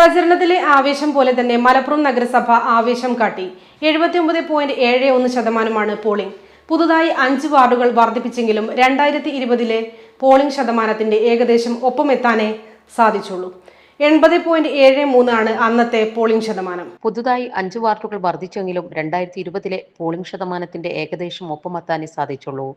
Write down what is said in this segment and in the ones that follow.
പ്രചരണത്തിലെ ആവേശം പോലെ തന്നെ മലപ്പുറം നഗരസഭ ആവേശം കാട്ടി. എഴുപത്തിയൊമ്പത് പോയിന്റ് ഏഴ് ഒന്ന് ശതമാനമാണ് പോളിംഗ്. പുതുതായി അഞ്ച് വാർഡുകൾ വർദ്ധിപ്പിച്ചെങ്കിലും രണ്ടായിരത്തി ഇരുപതിലെ പോളിംഗ് ശതമാനത്തിന്റെ ഏകദേശം ഒപ്പമെത്താനേ സാധിച്ചുള്ളൂ. എൺപത് പോയിന്റ് ഏഴ് മൂന്നാണ് അന്നത്തെ പോളിംഗ് ശതമാനം. പുതുതായി അഞ്ച് വാർഡുകൾ വർദ്ധിച്ചെങ്കിലും രണ്ടായിരത്തി ഇരുപതിലെ പോളിംഗ് ശതമാനത്തിന്റെ ഏകദേശം ഒപ്പമെത്താനേ സാധിച്ചുള്ളൂ.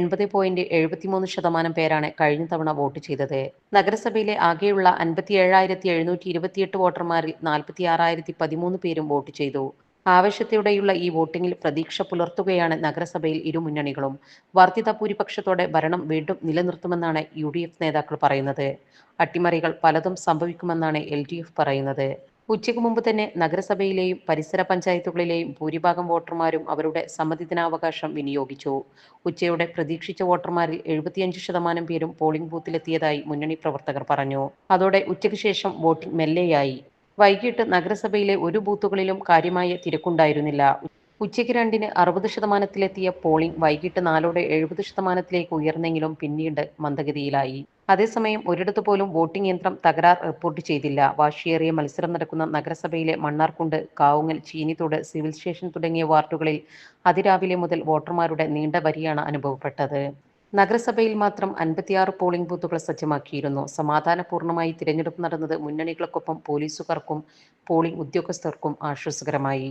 എൺപത് പോയിന്റ് എഴുപത്തിമൂന്ന് ശതമാനം പേരാണ് കഴിഞ്ഞ തവണ വോട്ട് ചെയ്തത്. നഗരസഭയിലെ ആകെയുള്ള അൻപത്തി ഏഴായിരത്തി എഴുന്നൂറ്റി ഇരുപത്തിയെട്ട് വോട്ടർമാരിൽ നാൽപ്പത്തി ആറായിരത്തി പതിമൂന്ന് പേരും വോട്ട് ചെയ്തു. ആവേശത്തോടെയുള്ള ഈ വോട്ടിംഗിൽ പ്രതീക്ഷ പുലർത്തുകയാണ് നഗരസഭയിൽ ഇരു മുന്നണികളും. വർദ്ധിത ഭൂരിപക്ഷത്തോടെ ഭരണം വീണ്ടും നിലനിർത്തുമെന്നാണ് യു ഡി എഫ് നേതാക്കൾ പറയുന്നത്. അട്ടിമറികൾ പലതും സംഭവിക്കുമെന്നാണ് എൽ ഡി എഫ് പറയുന്നത്. ഉച്ചയ്ക്ക് മുമ്പ് തന്നെ നഗരസഭയിലെയും പരിസര പഞ്ചായത്തുകളിലെയും ഭൂരിഭാഗം വോട്ടർമാരും അവരുടെ സമ്മതിദാനാവകാശം വിനിയോഗിച്ചു. ഉച്ചയോടെ പ്രതീക്ഷിച്ച വോട്ടർമാരിൽ എഴുപത്തിയഞ്ച് ശതമാനം പേരും പോളിംഗ് ബൂത്തിലെത്തിയതായി മുന്നണി പ്രവർത്തകർ പറഞ്ഞു. അതോടെ ഉച്ചയ്ക്ക് ശേഷം വോട്ടിംഗ് മെല്ലെയായി. വൈകിട്ട് നഗരസഭയിലെ ഒരു ബൂത്തുകളിലും കാര്യമായ തിരക്കുണ്ടായിരുന്നില്ല. ഉച്ചയ്ക്ക് രണ്ടിന് അറുപത് ശതമാനത്തിലെത്തിയ പോളിംഗ് വൈകിട്ട് നാലോടെ എഴുപത് ശതമാനത്തിലേക്ക് ഉയർന്നെങ്കിലും പിന്നീട് മന്ദഗതിയിലായി. അതേസമയം ഒരിടത്തു പോലും വോട്ടിംഗ് യന്ത്രം തകരാർ റിപ്പോർട്ട് ചെയ്തില്ല. വാശിയേറിയ മത്സരം നടക്കുന്ന നഗരസഭയിലെ മണ്ണാർക്കുണ്ട് കാവുങ്ങൽ ചീനിത്തോട് സിവിൽ സ്റ്റേഷൻ തുടങ്ങിയ വാർഡുകളിൽ അതിരാവിലെ മുതൽ വോട്ടർമാരുടെ നീണ്ട വരിയാണ് അനുഭവപ്പെട്ടത്. നഗരസഭയിൽ മാത്രം അൻപത്തിയാറ് പോളിംഗ് ബൂത്തുകൾ സജ്ജമാക്കിയിരുന്നു. സമാധാനപൂർണമായി തിരഞ്ഞെടുപ്പ് നടന്നത് മുന്നണികൾക്കൊപ്പം പോലീസുകാർക്കും പോളിംഗ് ഉദ്യോഗസ്ഥർക്കും ആശ്വാസകരമായി.